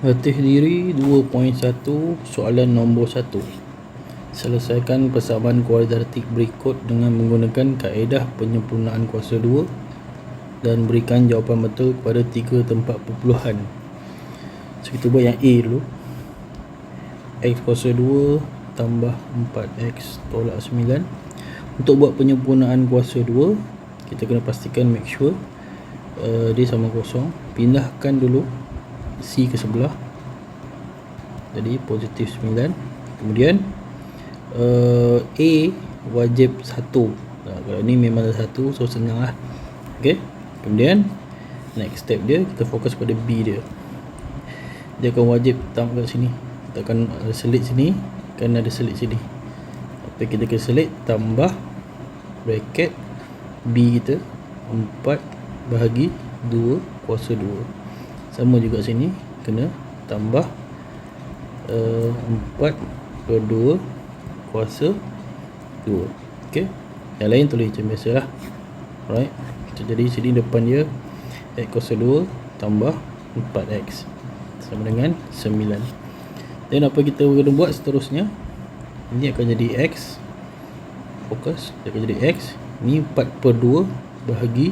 Latih diri 2.1 soalan nombor 1 Selesaikan persamaan kuadratik berikut dengan menggunakan kaedah penyempurnaan kuasa 2 dan berikan jawapan betul kepada tiga tempat perpuluhan. So kita buat yang A dulu. X kuasa 2 tambah 4X tolak 9 Untuk buat penyempurnaan kuasa 2 Kita kena pastikan make sure uh, Dia sama kosong. Pindahkan dulu C ke sebelah. Jadi positif 9 kemudian uh, A wajib 1 nah, kalau ni memang ada 1 so senang lah. Ok kemudian next step dia kita fokus pada B dia. Dia akan wajib tambah kat sini. Kita akan ada selit sini kan ada selit sini. Apa kita kena selit tambah bracket B kita. 4 bahagi 2 kuasa 2 sama juga sini kena tambah uh, 4 per 2 kuasa 2 ok yang lain tulis macam biasa lah. Alright. Jadi sini depan dia x kuasa 2 tambah 4x sama dengan 9 dan apa kita kena buat seterusnya? Ini akan jadi x. Fokus. Dia akan jadi x. Ni 4 per 2 bahagi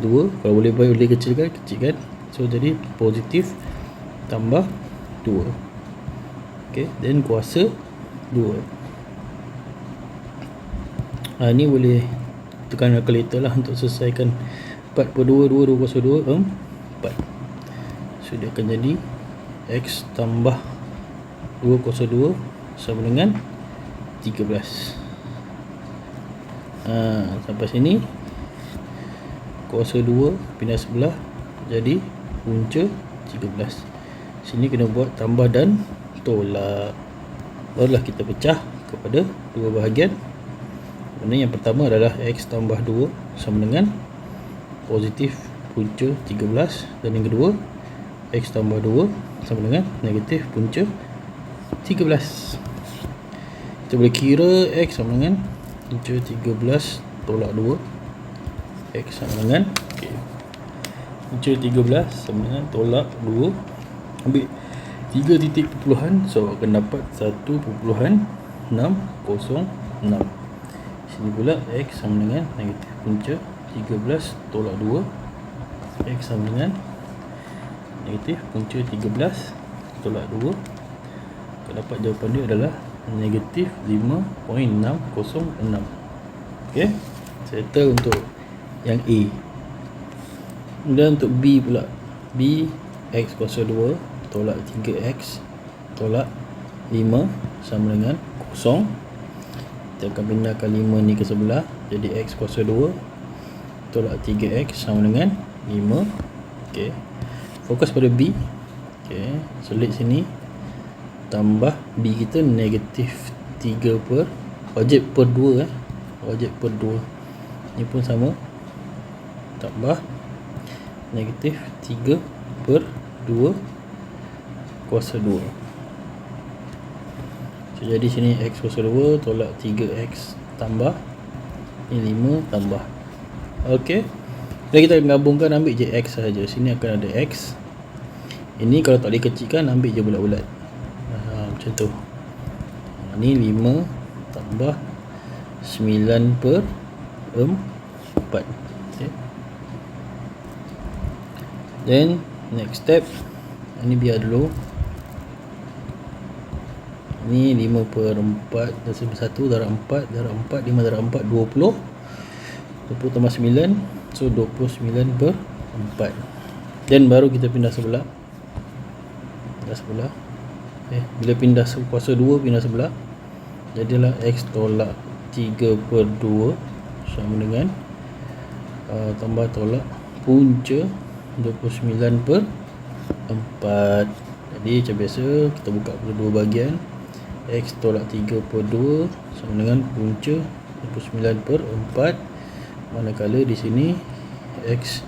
2 kalau boleh boleh kecilkan kecilkan So jadi positif tambah 2 Okay Then kuasa 2 ha, Ni boleh tekan calculator lah untuk selesaikan 4 per 2 2 2 kuasa 2 um, 4 So dia akan jadi X tambah 2 kuasa 2 sama dengan 13 ha, Sampai sini. Kuasa 2 pindah sebelah Jadi punca 13 sini kena buat tambah dan tolak. Barulah kita pecah kepada dua bahagian. Mana yang pertama adalah x tambah 2 sama dengan positif punca 13 dan yang kedua x tambah 2 sama dengan negatif punca 13 kita boleh kira x sama dengan punca 13 tolak 2 x sama dengan okay. Punca 13 sama dengan tolak 2 Ambil 3 titik perpuluhan So akan dapat 1.606 Sini pula X sama dengan negatif punca 13 tolak 2 X sama dengan negatif punca 13 tolak 2 Akan dapat jawapan dia adalah negatif 5.606 Ok Settle untuk yang A Kemudian untuk B pula. B X kuasa 2 Tolak 3X Tolak 5 Sama dengan kosong. Kita akan pindahkan 5 ni ke sebelah Jadi X kuasa 2 Tolak 3X sama dengan 5 Ok. Fokus pada B. Ok. Selit sini. Tambah B kita negatif 3 per Wajib per 2 eh. Wajib per 2 Ni pun sama. Tambah negatif 3 per 2 kuasa 2 so, jadi sini x kuasa 2 tolak 3x tambah ini 5 tambah. Ok jadi kita gabungkan ambil je x sahaja. Sini akan ada x. Ini kalau tak dikecilkan ambil je bulat-bulat. Ha, macam tu. Ini 5 tambah 9 per 4 then next step. Ini biar dulu. Ni 5 per 4 dan 1 darab 4 darab 4 5 darab 4 20 20 tambah 9 so 29 per 4 then baru kita pindah sebelah. Pindah sebelah. Eh, bila pindah kuasa 2 pindah sebelah. Jadilah x tolak 3 per 2 sama dengan uh, tambah tolak punca 29 per 4 jadi macam biasa kita buka pada dua bahagian. X tolak 3 per 2 sama dengan punca 29 per 4 manakala di sini X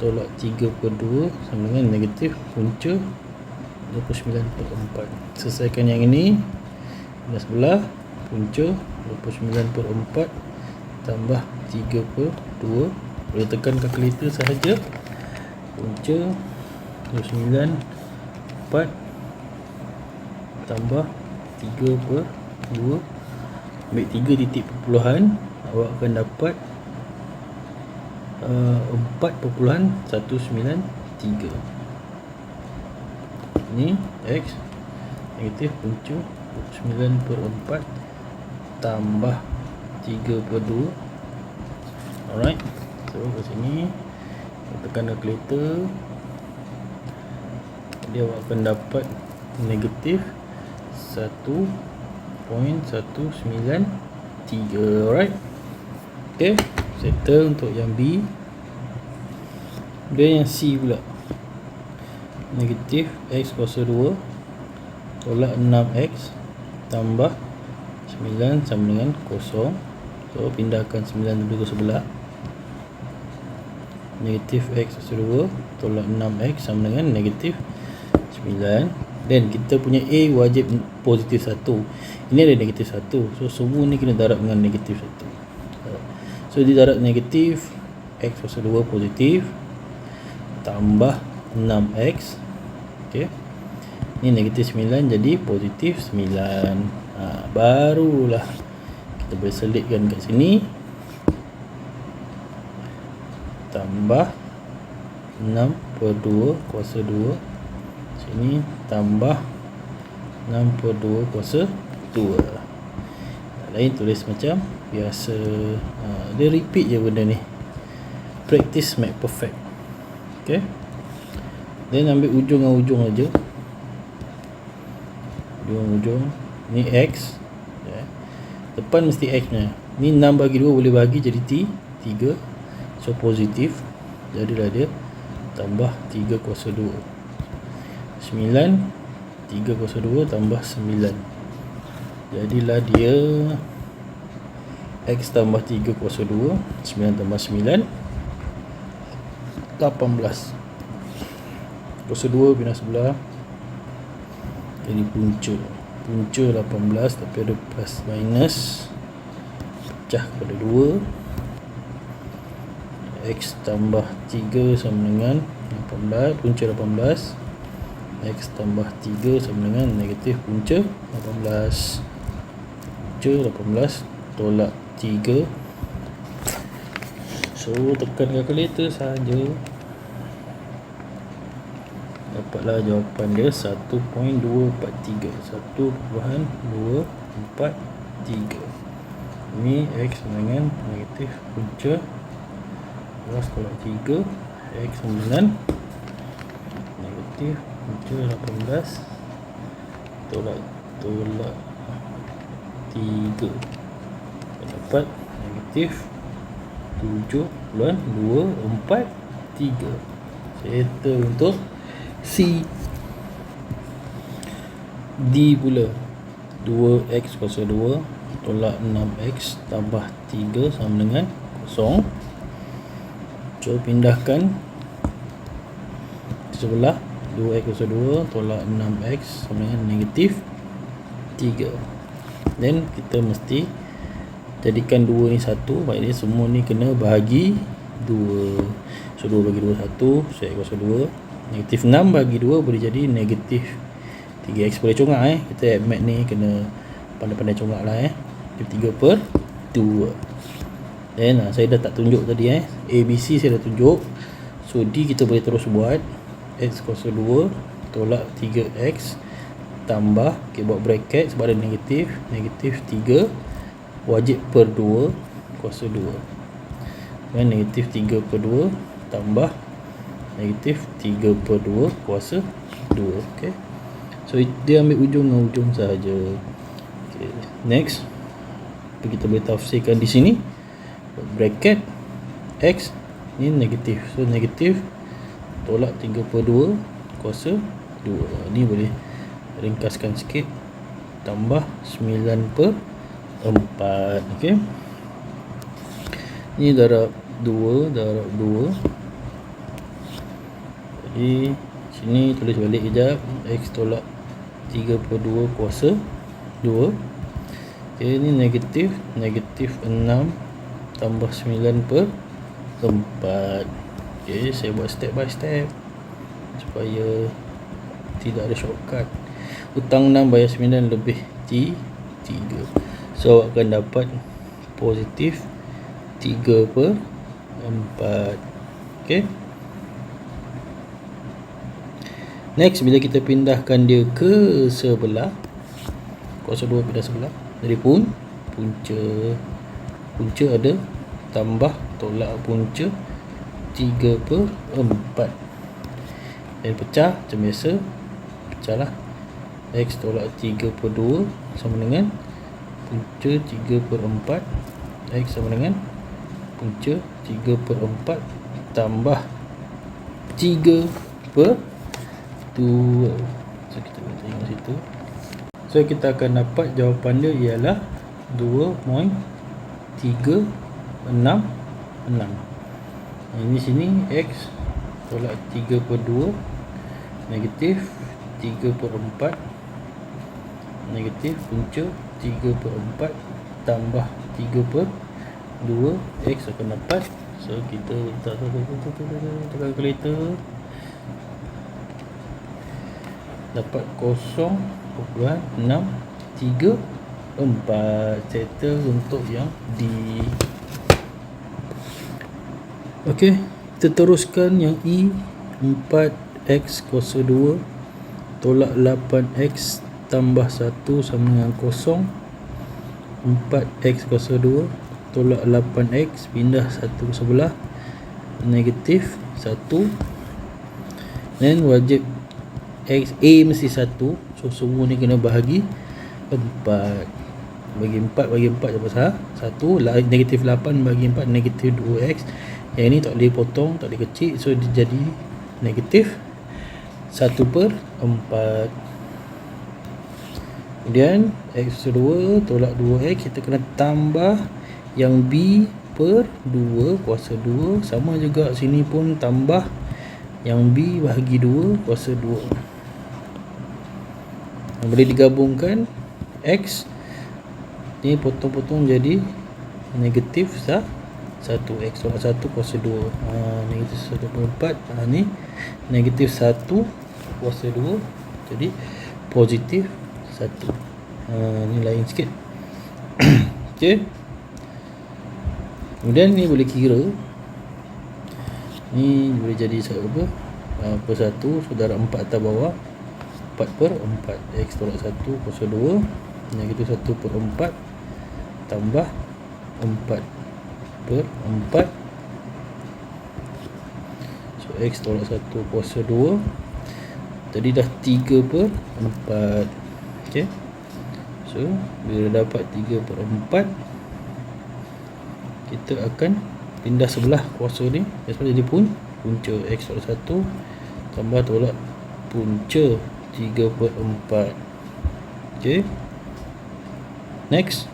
tolak 3 per 2 sama dengan negatif punca 29 per 4 selesaikan yang ini di sebelah punca 29 per 4 tambah 3 per 2 boleh tekan kalkulator sahaja punca. 29 4 tambah 3 per 2 ambil 3 titik perpuluhan. Awak akan dapat uh, 4.193 ni X. Negatif punca. 9 per 4 tambah 3 per 2 alright. So ke sini tekan kalkulator dia akan dapat negatif 1.193 alright. Ok settle untuk yang B. Dan yang C pula. Negatif X kuasa 2 tolak 6X tambah 9 sama dengan 0 so pindahkan 9 dulu ke sebelah negatif X 2 tolak 6X sama dengan negatif 9 dan kita punya A wajib positif 1 ini ada negatif 1 so semua ni kena darab dengan negatif 1 so di darab negatif X kuasa 2 positif tambah 6X ok ni negatif 9 jadi positif 9 ha, barulah kita boleh selitkan kat sini tambah 6 per 2 kuasa 2 sini tambah 6 per 2 kuasa 2 lain tulis macam biasa. Ha, dia repeat je benda ni. Practice make perfect. Ok then ambil ujung dengan ujung aja. Ujung-ujung ni X. Yeah. depan mesti X nya ni 6 bagi 2 boleh bagi jadi T. 3 so positif. Jadilah dia tambah 3 kuasa 2 9 3 kuasa 2 tambah 9 Jadilah dia X tambah 3 kuasa 2 9 tambah 9 18 Kuasa 2 pindah sebelah. Jadi punca. Punca 18 tapi ada plus minus. Pecah kepada 2 X tambah 3 sama dengan 18 Punca 18 X tambah 3 sama dengan negatif punca 18 Punca 18 Tolak 3 So tekan kalkulator saja. Dapatlah jawapan dia 1.243 1.243 Ini X dengan negatif punca 18 tolak 3 X sama dengan negatif Punca 18 Tolak Tolak 3 Dapat Negatif 7 Bulan 2 4 3 Settle untuk C. D pula. 2x kuasa 2 Tolak 6x Tambah 3 sama dengan 0 Cuba pindahkan. Sebelah 2x kuasa 2 tolak 6x sama dengan negatif 3 then kita mesti jadikan 2 ni 1 maknanya semua ni kena bahagi 2 so 2 bagi 2 1 so x kuasa 2 negatif 6 bagi 2 boleh jadi negatif 3x boleh congak eh. Kita add mat ni kena pandai-pandai congak lah eh. 3 per 2 then uh, saya dah tak tunjuk tadi eh. ABC saya dah tunjuk. So D kita boleh terus buat. X kuasa 2 tolak 3x tambah okay, buat bracket sebab ada negatif negatif 3 wajib per 2 kuasa 2 dan negatif 3 per 2 tambah negatif 3 per 2 kuasa 2 okay. so dia ambil ujung dengan ujung sahaja. Okay. next. Kita boleh tafsirkan di sini bracket x ni negatif. So negatif tolak 3 per 2 kuasa 2 ni boleh ringkaskan sikit tambah 9 per 4 ok ni darab 2 darab 2 jadi sini tulis balik kejap x tolak 3 per 2 kuasa 2 ok ni negatif negatif 6 tambah 9 per 4 Okay, saya buat step by step supaya tidak ada shortcut. Hutang 6 bayar 9 lebih T 3 so awak akan dapat positif 3 per 4 ok next bila kita pindahkan dia ke sebelah kuasa 2 pindah sebelah jadi pun punca. Punca ada tambah tolak punca 3 per 4 dan pecah macam biasa pecah lah X tolak 3 per 2 sama dengan punca 3 per 4 X sama dengan punca 3 per 4 tambah 3 per 2 so kita boleh tengok situ. So kita akan dapat jawapan dia ialah 2.366 ini sini X tolak 3 per 2 negatif 3 per 4 negatif punca 3 per 4 tambah 3 per 2 X akan dapat so kita letak kalkulator. Dapat 0 6 3 4 settle untuk yang D Okey, kita teruskan yang E 4x kuasa 2 tolak 8x tambah 1 sama dengan 0 4x kuasa 2 tolak 8x pindah 1 ke sebelah. Negatif 1 dan wajib x A mesti 1 so semua ni kena bahagi. 4 bagi 4 bagi 4 apa sah 1 negatif 8 bagi 4 negatif 2x yang ini tak boleh potong tak boleh kecil so dia jadi negatif. 1 per 4 kemudian x2 tolak 2x kita kena tambah yang b per 2 kuasa 2 sama juga sini pun tambah yang b bahagi 2 kuasa 2 boleh digabungkan x ni potong-potong jadi negatif sah 1x tolak 1 kuasa 2 ha, negatif 1.4 ha, ni negatif 1 kuasa 2 jadi positif 1 ha, ni lain sikit. Ok kemudian ni boleh kira ni boleh jadi apa? Ha, per 1 saudara 4 atas bawah 4 per 4 x tolak 1 kuasa 2 negatif 1 per 4 tambah 4 per 4 so x tolak 1 kuasa 2 tadi dah 3 per 4 ok so bila dapat 3 per 4 kita akan pindah sebelah kuasa ni. Jadi pun punca. X tolak 1 tambah tolak punca. 3 per 4 ok next.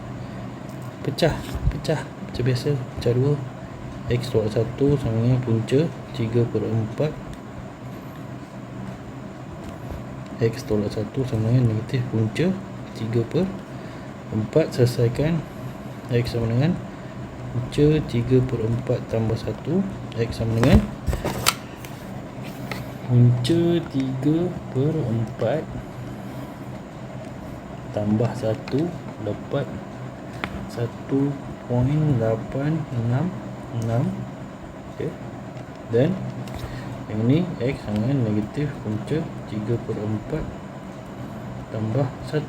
Pecah. Pecah macam biasa pecah 2 X tolak 1 sama dengan punca 3 per 4 X tolak 1 sama dengan negatif punca 3 per 4 selesaikan X sama dengan punca 3 per 4 tambah 1 X sama dengan punca 3 per 4 tambah 1 dapat 1 0.866 okay. dan yang ni X dengan negatif punca 3 per 4 tambah 1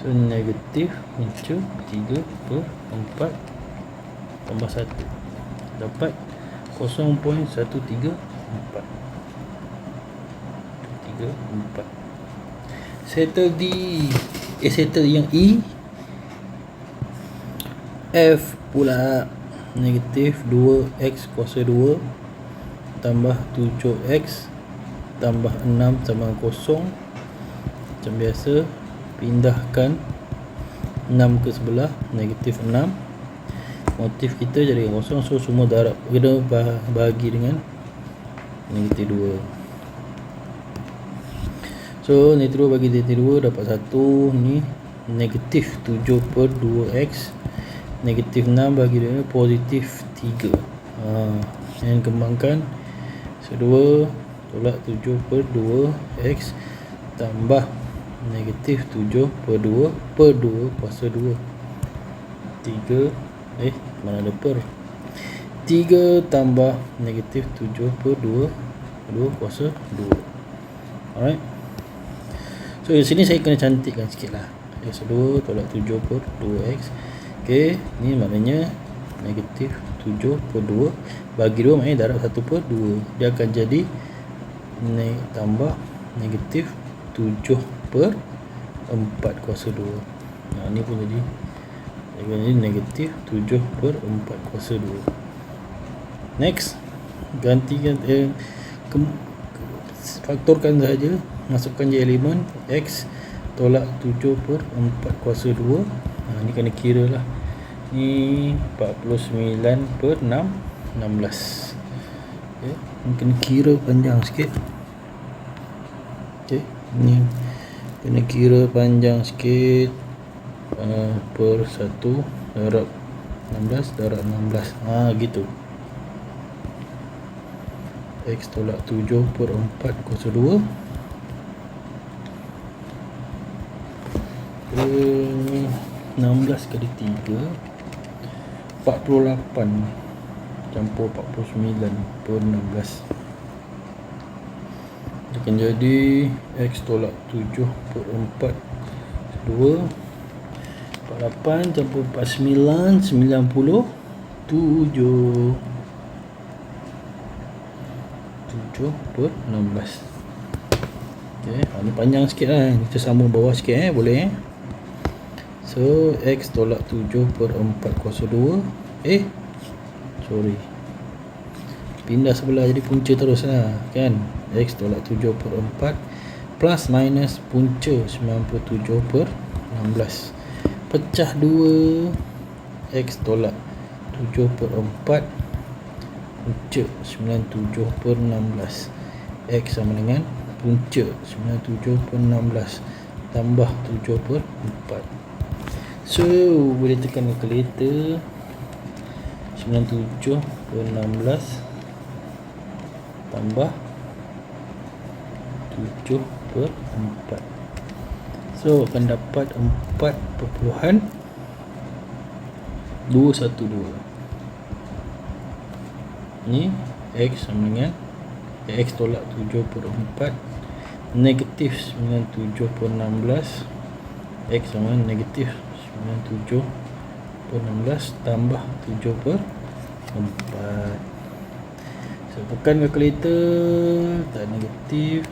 so negatif punca 3 per 4 tambah 1 dapat 0.134 3 4 settle D eh settle yang E F pula. Negatif 2x kuasa 2 tambah 7x tambah 6 sama 0 macam biasa pindahkan 6 ke sebelah negatif 6 motif kita jadi kosong so semua darab. Kena bahagi dengan negatif 2 so negatif 2 bagi negatif 2 dapat 1 ni negatif 7 per 2x negatif 6 bagi dia positif 3 ha, yang kembangkan so 2 tolak 7 per 2 X tambah negatif 7 per 2 per 2 kuasa 2 3 eh mana ada per? 3 tambah negatif 7 per 2 2 kuasa 2 alright. So di sini saya kena cantikkan sikit lah. X2 tolak 7 per 2X ok ni maknanya negatif 7 per 2 bagi 2 maknanya darab 1 per 2 dia akan jadi ne tambah negatif 7 per 4 kuasa 2 nah, ni pun jadi jadi negatif 7 per 4 kuasa 2 next gantikan eh, ke, faktorkan saja masukkan je elemen x tolak 7 per 4 kuasa 2 nah, ni kena kira lah. Ni 49 per 6 16 okay. ni kena kira panjang sikit. Ok ni kena kira panjang sikit uh, per 1 darab 16 darab 16 ha gitu. X tolak 7 per 4 kuasa 2 eh, 16 kali 3 48 campur 49 per 16 akan jadi X tolak 7 per 4 2 48 campur 49 90 7 7 per 16 Okay, ini panjang sikit lah Kita sambung bawah sikit eh, boleh eh So, X tolak 7 per 4 kuasa 2 Eh, sorry. Pindah sebelah jadi punca terus lah Kan? X tolak 7 per 4 Plus minus punca 97 per 16 Pecah 2 X tolak 7 per 4 Punca 97 per 16 X sama dengan Punca 97 per 16 Tambah 7 per 4 So boleh tekan calculator. 97 per 16 Tambah 7 per 4 so akan dapat 4 212 ni x sama dengan x tolak 7 per 4 negatif 97 per 16 x sama dengan negatif 97 per 16 tambah 7 per 4 so tekan kalkulator tak negatif.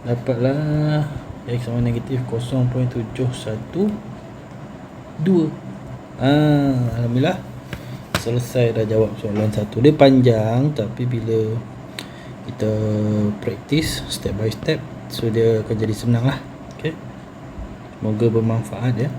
Dapatlah X sama negatif 0.712 ah, Alhamdulillah. Selesai dah jawab soalan satu. Dia panjang tapi bila kita practice step by step so dia akan jadi senang lah semoga bermanfaat ya